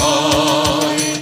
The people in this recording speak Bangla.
হো